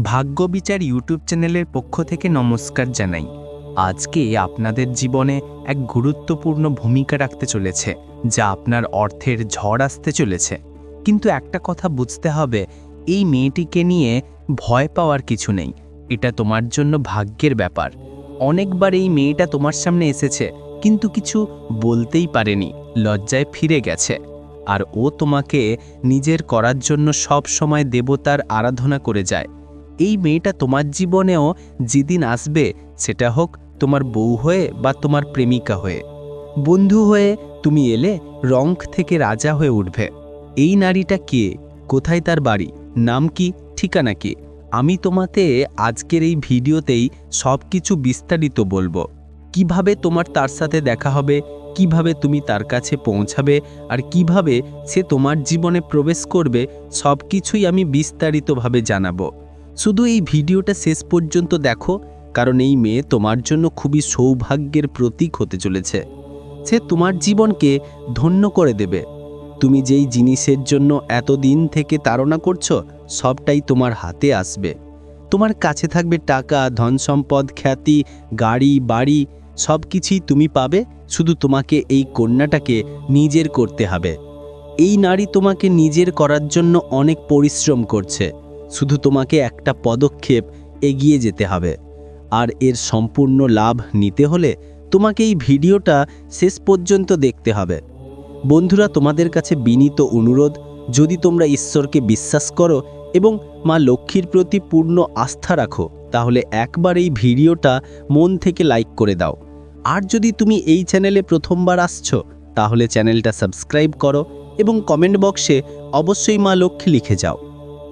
ভাগ্যবিচার YouTube চ্যানেলের পক্ষ থেকে নমস্কার জানাই। আজকে আপনাদের জীবনে এক গুরুত্বপূর্ণ ভূমিকা রাখতে চলেছে, যা আপনার অর্থের ঝড় আসতে চলেছে। কিন্তু একটা কথা বুঝতে হবে, এই মেয়েটিকে নিয়ে ভয় পাওয়ার কিছু নেই। এটা তোমার জন্য ভাগ্যের ব্যাপার। অনেকবার এই মেয়েটা তোমার সামনে এসেছে, কিন্তু কিছু বলতেই পারেনি, লজ্জায় ফিরে গেছে। আর ও তোমাকে নিজের করার জন্য সব সময় দেবতার আরাধনা করে যায়। এই মেয়েটা তোমার জীবনেও যেদিন আসবে, সেটা হোক তোমার বউ হয়ে বা তোমার প্রেমিকা হয়ে। বন্ধু হয়ে তুমি এলে রঙ্ক থেকে রাজা হয়ে উঠবে। এই নারীটা কে? কোথায় তার বাড়ি? নাম কি? ঠিকানা কি? আমি তোমাতে আজকের এই ভিডিওতেই সব কিছু বিস্তারিত বলব। কীভাবে তোমার তার সাথে দেখা হবে? কীভাবে তুমি তার কাছে পৌঁছাবে? আর কীভাবে সে তোমার জীবনে প্রবেশ করবে? সব কিছুই আমি বিস্তারিতভাবে জানাব। শুধু এই ভিডিওটা শেষ পর্যন্ত দেখো, কারণ এই মেয়ে তোমার জন্য খুবই সৌভাগ্যের প্রতীক হতে চলেছে। সে তোমার জীবনকে ধন্য করে দেবে। তুমি যেই জিনিসের জন্য এতদিন থেকে তাড়না করছ, সবটাই তোমার হাতে আসবে। তোমার কাছে থাকবে টাকা ধন সম্পদ খ্যাতি, গাড়ি, বাড়ি সব কিছুই তুমি পাবে, শুধু তোমাকে এই কন্যাটাকে নিজের করতে হবে। এই নারী তোমাকে নিজের করার জন্য অনেক পরিশ্রম করছে। শুধু তোমাকে একটা পদক্ষেপ এগিয়ে যেতে হবে। আর এর সম্পূর্ণ লাভ নিতে হলে তোমাকে এই ভিডিওটা শেষ পর্যন্ত দেখতে হবে। বন্ধুরা, তোমাদের কাছে বিনীত অনুরোধ, যদি তোমরা ঈশ্বরকে বিশ্বাস করো এবং মা লক্ষ্মীর প্রতি পূর্ণ আস্থা রাখো, তাহলে একবার এই ভিডিওটা মন থেকে লাইক করে দাও। আর যদি তুমি এই চ্যানেলে প্রথমবার আসছো, তাহলে চ্যানেলটা সাবস্ক্রাইব করো এবং কমেন্ট বক্সে অবশ্যই মা লক্ষ্মী লিখে যাও।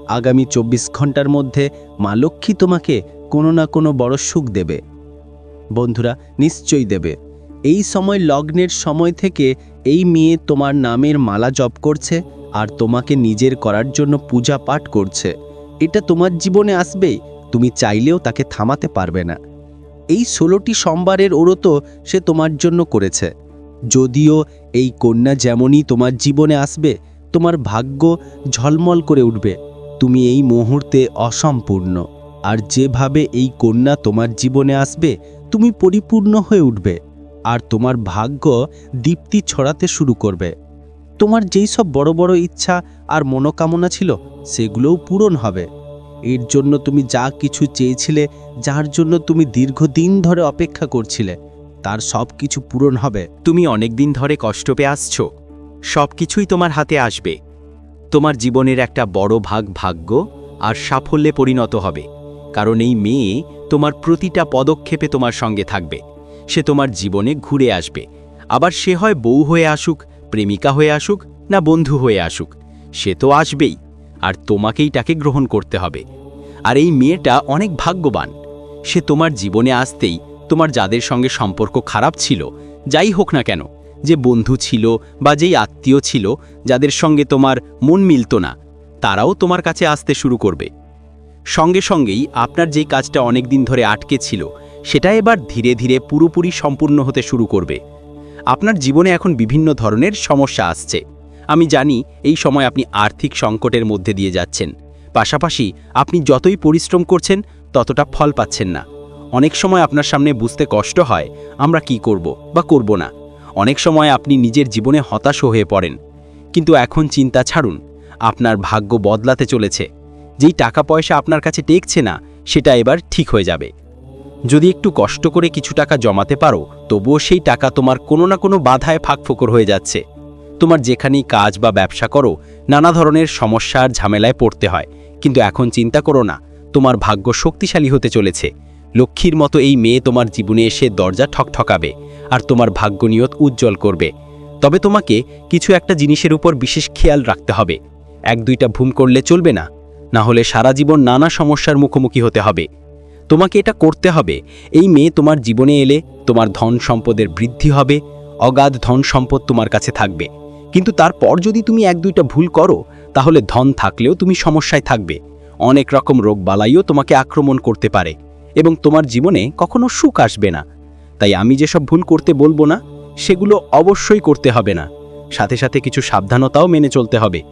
আগামী চব্বিশ ঘণ্টার মধ্যে মা লক্ষ্মী তোমাকে কোনো না কোনো বড় সুখ দেবে। বন্ধুরা, নিশ্চয়ই দেবে। এই সময় লগ্নের সময় থেকে এই মেয়ে তোমার নামের মালা জপ করছে আর তোমাকে নিজের করার জন্য পূজা পাঠ করছে। এটা তোমার জীবনে আসবেই, তুমি চাইলেও তাকে থামাতে পারবে না। এই ষোলোটি সোমবারের ওরত সে তোমার জন্য করেছে। যদিও এই কন্যা যেমনই তোমার জীবনে আসবে, তোমার ভাগ্য ঝলমল করে উঠবে। তুমি এই মুহূর্তে অসম্পূর্ণ। আর যেভাবে এই কন্যা তোমার জীবনে আসবে, তুমি পরিপূর্ণ হয়ে উঠবে। আর তোমার ভাগ্য দীপ্তি ছড়াতে শুরু করবে। তোমার যেই সব বড় বড় ইচ্ছা আর মনোকামনা ছিল, সেগুলোও পূরণ হবে। এর জন্য তুমি যা কিছু চেয়েছিলে, যার জন্য তুমি দীর্ঘদিন ধরে অপেক্ষা করছিলে, তার সব কিছু পূরণ হবে। তুমি অনেক দিন ধরে কষ্ট পেয়ে আসছো। সব কিছুই তোমার হাতে আসবে। তোমার জীবনের একটা বড় ভাগ ভাগ্য আর সাফল্যে পরিণত হবে, কারণ এই মেয়ে তোমার প্রতিটা পদক্ষেপে তোমার সঙ্গে থাকবে। সে তোমার জীবনে ঘুরে আসবে। আবার সে হয় বউ হয়ে আসুক, প্রেমিকা হয়ে আসুক না বন্ধু হয়ে আসুক, সে তো আসবেই, আর তোমাকেই তাকে গ্রহণ করতে হবে। আর এই মেয়েটা অনেক ভাগ্যবান। সে তোমার জীবনে আসতেই তোমার যাদের সঙ্গে সম্পর্ক খারাপ ছিল, যাই হোক না কেন যে বন্ধু ছিল বা যেই আত্মীয় ছিল, যাদের সঙ্গে তোমার মন মিলত না, তারাও তোমার কাছে আসতে শুরু করবে। সঙ্গে সঙ্গেই আপনার যেই কাজটা অনেক দিন ধরে আটকে ছিল, সেটা এবার ধীরে ধীরে পুরোপুরি সম্পূর্ণ হতে শুরু করবে। আপনার জীবনে এখন বিভিন্ন ধরনের সমস্যা আসছে। আমি জানি এই সময় আপনি আর্থিক সংকটের মধ্যে দিয়ে যাচ্ছেন। পাশাপাশি আপনি যতই পরিশ্রম করছেন, ততটা ফল পাচ্ছেন না। অনেক সময় আপনার সামনে বুঝতে কষ্ট হয়, আমরা কি করব বা করব না। অনেক সময় আপনি নিজের জীবনে হতাশ হয়ে পড়েন। কিন্তু এখন চিন্তা ছাড়ুন, আপনার ভাগ্য বদলাতে চলেছে। যেই টাকা পয়সা আপনার কাছে টেকছে না, সেটা এবার ঠিক হয়ে যাবে। যদি একটু কষ্ট করে কিছু টাকা জমাতে পারো, তবুও সেই টাকা তোমার কোনো না কোনো বাধায় ফাঁকফোকর হয়ে যাচ্ছে। তোমার যেখানেই কাজ বা ব্যবসা করো, নানা ধরনের সমস্যার ঝামেলায় পড়তে হয়। কিন্তু এখন চিন্তা করো না, তোমার ভাগ্য শক্তিশালী হতে চলেছে। লক্ষ্মীর মতো এই মেয়ে তোমার জীবনে এসে দরজা ঠকঠকাবে আর তোমার ভাগ্য নিয়ত উজ্জ্বল করবে। তবে তোমাকে কিছু একটা জিনিসের উপর বিশেষ খেয়াল রাখতে হবে। এক দুইটা ভুম করলে চলবে না না হলে সারা জীবন নানা সমস্যার মুখোমুখি হতে হবে। তোমাকে এটা করতে হবে, এই মেয়ে তোমার জীবনে এলে তোমার ধন সম্পদের বৃদ্ধি হবে, অগাধ ধন সম্পদ তোমার কাছে থাকবে। কিন্তু তারপর যদি তুমি এক দুইটা ভুল করো, তাহলে ধন থাকলেও তুমি সমস্যায় থাকবে। অনেক রকম রোগ বালাইও তোমাকে আক্রমণ করতে পারে। এবং তোমার জীবনে কখনো সুখ আসবে না। তাই আমি যেসব ভুল করতে বলব না, সেগুলো অবশ্যই করতে হবে না। সাথে সাথে কিছু সাবধানতাও মেনে চলতে হবে।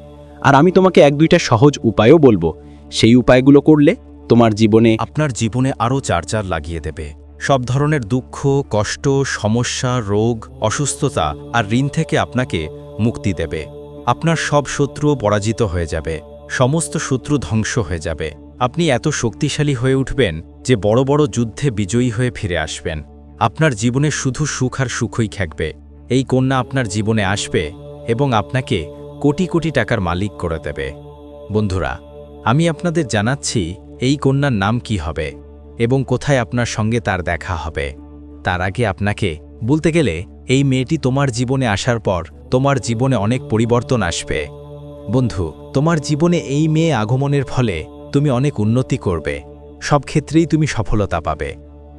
আর আমি তোমাকে এক দুইটা সহজ উপায়ও বলব। সেই উপায়গুলো করলে তোমার জীবনে আপনার জীবনে আরও চার চার লাগিয়ে দেবে। সব ধরনের দুঃখ, কষ্ট, সমস্যা, রোগ, অসুস্থতা আর ঋণ থেকে আপনাকে মুক্তি দেবে। আপনার সব শত্রুও পরাজিত হয়ে যাবে। সমস্ত শত্রু ধ্বংস হয়ে যাবে। আপনি এত শক্তিশালী হয়ে উঠবেন যে বড় বড় যুদ্ধে বিজয়ী হয়ে ফিরে আসবেন। আপনার জীবনে শুধু সুখ আর সুখই থাকবে। এই কন্যা আপনার জীবনে আসবে এবং আপনাকে কোটি কোটি টাকার মালিক করে দেবে। বন্ধুরা, আমি আপনাদের জানাচ্ছি এই কন্যার নাম কি হবে এবং কোথায় আপনার সঙ্গে তার দেখা হবে। তার আগে আপনাকে বলতে গেলে, এই মেয়েটি তোমার জীবনে আসার পর তোমার জীবনে অনেক পরিবর্তন আসবে। বন্ধু, তোমার জীবনে এই মেয়ে আগমনের ফলে তুমি অনেক উন্নতি করবে। সব ক্ষেত্রেই তুমি সফলতা পাবে।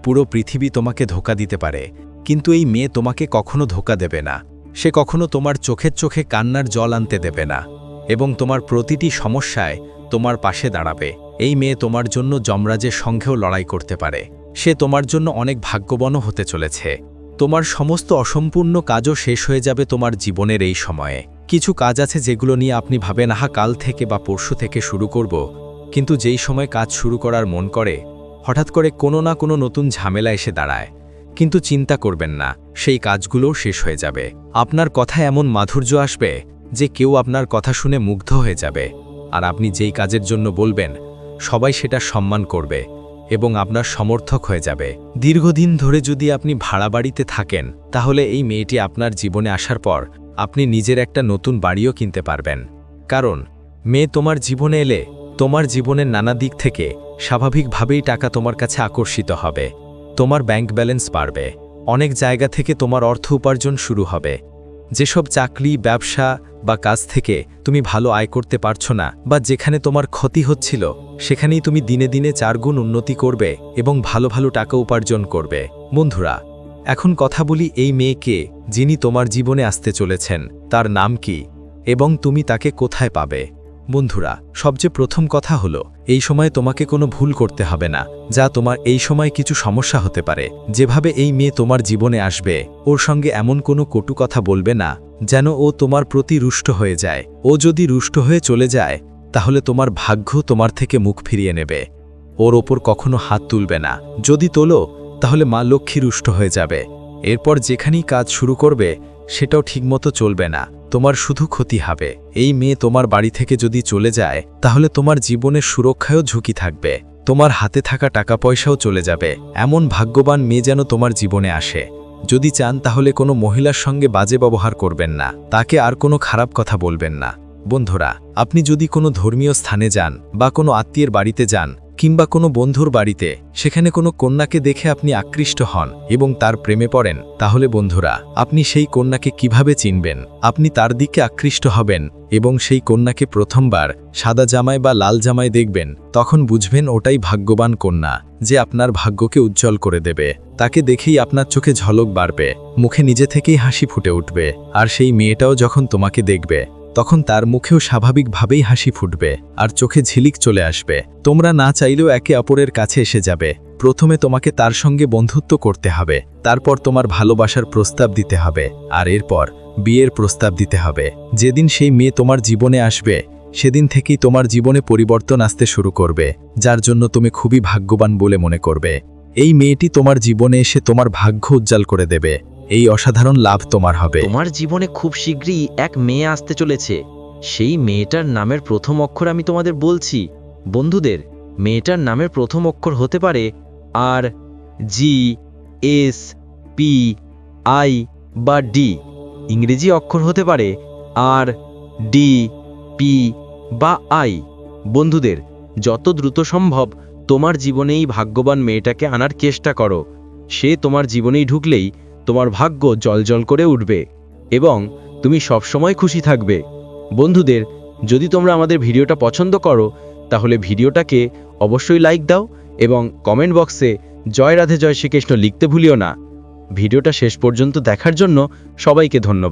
পুরো পৃথিবী তোমাকে ধোকা দিতে পারে, কিন্তু এই মেয়ে তোমাকে কখনো ধোকা দেবে না। সে কখনো তোমার চোখের চোখে কান্নার জল আনতে দেবে না। এবং তোমার প্রতিটি সমস্যায় তোমার পাশে দাঁড়াবে। এই মেয়ে তোমার জন্য যমরাজের সঙ্গেও লড়াই করতে পারে। সে তোমার জন্য অনেক ভাগ্যবানও হতে চলেছে। তোমার সমস্ত অসম্পূর্ণ কাজও শেষ হয়ে যাবে তোমার জীবনের এই সময়ে। কিছু কাজ আছে যেগুলো নিয়ে আপনি ভাবেন, আহা, কাল থেকে বা পরশু থেকে শুরু করব। কিন্তু যেই সময় কাজ শুরু করার মন করে, হঠাৎ করে কোনো না কোনো নতুন ঝামেলা এসে দাঁড়ায়। কিন্তু চিন্তা করবেন না, সেই কাজগুলোও শেষ হয়ে যাবে। আপনার কথা এমন মাধুর্য আসবে যে কেউ আপনার কথা শুনে মুগ্ধ হয়ে যাবে। আর আপনি যেই কাজের জন্য বলবেন, সবাই সেটা সম্মান করবে এবং আপনার সমর্থক হয়ে যাবে। দীর্ঘদিন ধরে যদি আপনি ভাড়া বাড়িতে থাকেন, তাহলে এই মেয়েটি আপনার জীবনে আসার পর আপনি নিজের একটা নতুন বাড়িও কিনতে পারবেন। কারণ, মেয়ে তোমার জীবনে এলে তোমার জীবনের নানা দিক থেকে স্বাভাবিকভাবেই টাকা তোমার কাছে আকর্ষিত হবে। তোমার ব্যাংক ব্যালেন্স বাড়বে। অনেক জায়গা থেকে তোমার অর্থ উপার্জন শুরু হবে। যেসব চাকরি, ব্যবসা বা কাজ থেকে তুমি ভালো আয় করতে পারছ না বা যেখানে তোমার ক্ষতি হচ্ছিল, সেখানেই তুমি দিনে দিনে চারগুণ উন্নতি করবে এবং ভালো ভালো টাকা উপার্জন করবে। বন্ধুরা, এখন কথা বলি এই মেয়েকে যিনি তোমার জীবনে আসতে চলেছেন। তার নাম কি এবং তুমি তাকে কোথায় পাবে? বন্ধুরা, সবচেয়ে প্রথম কথা হলো, এই সময় তোমাকে কোনো ভুল করতে হবে না, যা তোমার এই সময় কিছু সমস্যা হতে পারে। যেভাবে এই মেয়ে তোমার জীবনে আসবে, ওর সঙ্গে এমন কোনো কটু কথা বলবে না, যেন ও তোমার প্রতি রুষ্ট হয়ে যায়। ও যদি রুষ্ট হয়ে চলে যায়, তাহলে তোমার ভাগ্য তোমার থেকে মুখ ফিরিয়ে নেবে। ওর ওপর কখনো হাত তুলবে না। যদি তোলো, তাহলে মা লক্ষ্মী রুষ্ট হয়ে যাবে। এরপর যেখানেই কাজ শুরু করবে, সেটাও ঠিকমতো চলবে না। তোমার শুধু ক্ষতি হবে। এই মেয়ে তোমার বাড়ি থেকে যদি চলে যায়, তাহলে তোমার জীবনের সুরক্ষায়ও ঝুঁকি থাকবে। তোমার হাতে থাকা টাকা পয়সাও চলে যাবে। এমন ভাগ্যবান মেয়ে যেন তোমার জীবনে আসে। যদি চান তাহলে কোনো মহিলার সঙ্গে বাজে ব্যবহার করবেন না। তাকে আর কোনো খারাপ কথা বলবেন না। বন্ধুরা, আপনি যদি কোনো ধর্মীয় স্থানে যান বা কোনো আত্মীয়ের বাড়িতে যান কিংবা কোনো বন্ধুর বাড়িতে, সেখানে কোনো কন্যাকে দেখে আপনি আকৃষ্ট হন এবং তার প্রেমে পড়েন, তাহলে বন্ধুরা, আপনি সেই কন্যাকে কীভাবে চিনবেন? আপনি তার দিকে আকৃষ্ট হবেন এবং সেই কন্যাকে প্রথমবার সাদা জামায় বা লাল জামায় দেখবেন, তখন বুঝবেন ওটাই ভাগ্যবান কন্যা যে আপনার ভাগ্যকে উজ্জ্বল করে দেবে। তাকে দেখেই আপনার চোখে ঝলক বাড়বে, মুখে নিজে থেকেই হাসি ফুটে উঠবে, আর সেই মেয়েটাও যখন তোমাকে দেখবে তখন তার মুখেও স্বাভাবিকভাবেই হাসি ফুটবে আর চোখে ঝিলিক চলে আসবে। তোমরা না চাইলেও একে অপরের কাছে এসে যাবে। প্রথমে তোমাকে তার সঙ্গে বন্ধুত্ব করতে হবে, তারপর তোমার ভালোবাসার প্রস্তাব দিতে হবে, আর এরপর বিয়ের প্রস্তাব দিতে হবে। যেদিন সেই মেয়ে তোমার জীবনে আসবে, সেদিন থেকেই তোমার জীবনে পরিবর্তন আসতে শুরু করবে, যার জন্য তুমি খুবই ভাগ্যবান বলে মনে করবে। এই মেয়েটি তোমার জীবনে এসে তোমার ভাগ্য উজ্জ্বল করে দেবে। এই অসাধারণ লাভ তোমার হবে। তোমার জীবনে খুব শীঘ্রই এক মেয়ে আসতে চলেছে। সেই মেয়েটার নামের প্রথম অক্ষর আমি তোমাদের বলছি। বন্ধুদের, মেয়েটার নামের প্রথম অক্ষর হতে পারে R, G, S, P, I বা ডি। ইংরেজি অক্ষর হতে পারে আর, ডি, পি বা আই। বন্ধুদের, যত দ্রুত সম্ভব তোমার জীবনে এই ভাগ্যবান মেয়েটাকে আনার চেষ্টা করো। সে তোমার জীবনেই ঢুকলেই তোমার ভাগ্য জলজল করে উঠবে এবং তুমি সবসময় খুশি থাকবে। বন্ধুদের, যদি তোমরা আমাদের ভিডিওটা পছন্দ করো, তাহলে ভিডিওটাকে অবশ্যই লাইক দাও এবং কমেন্ট বক্সে জয় রাধে, জয় শ্রীকৃষ্ণ লিখতে ভুলিও না। ভিডিওটা শেষ পর্যন্ত দেখার জন্য সবাইকে ধন্যবাদ।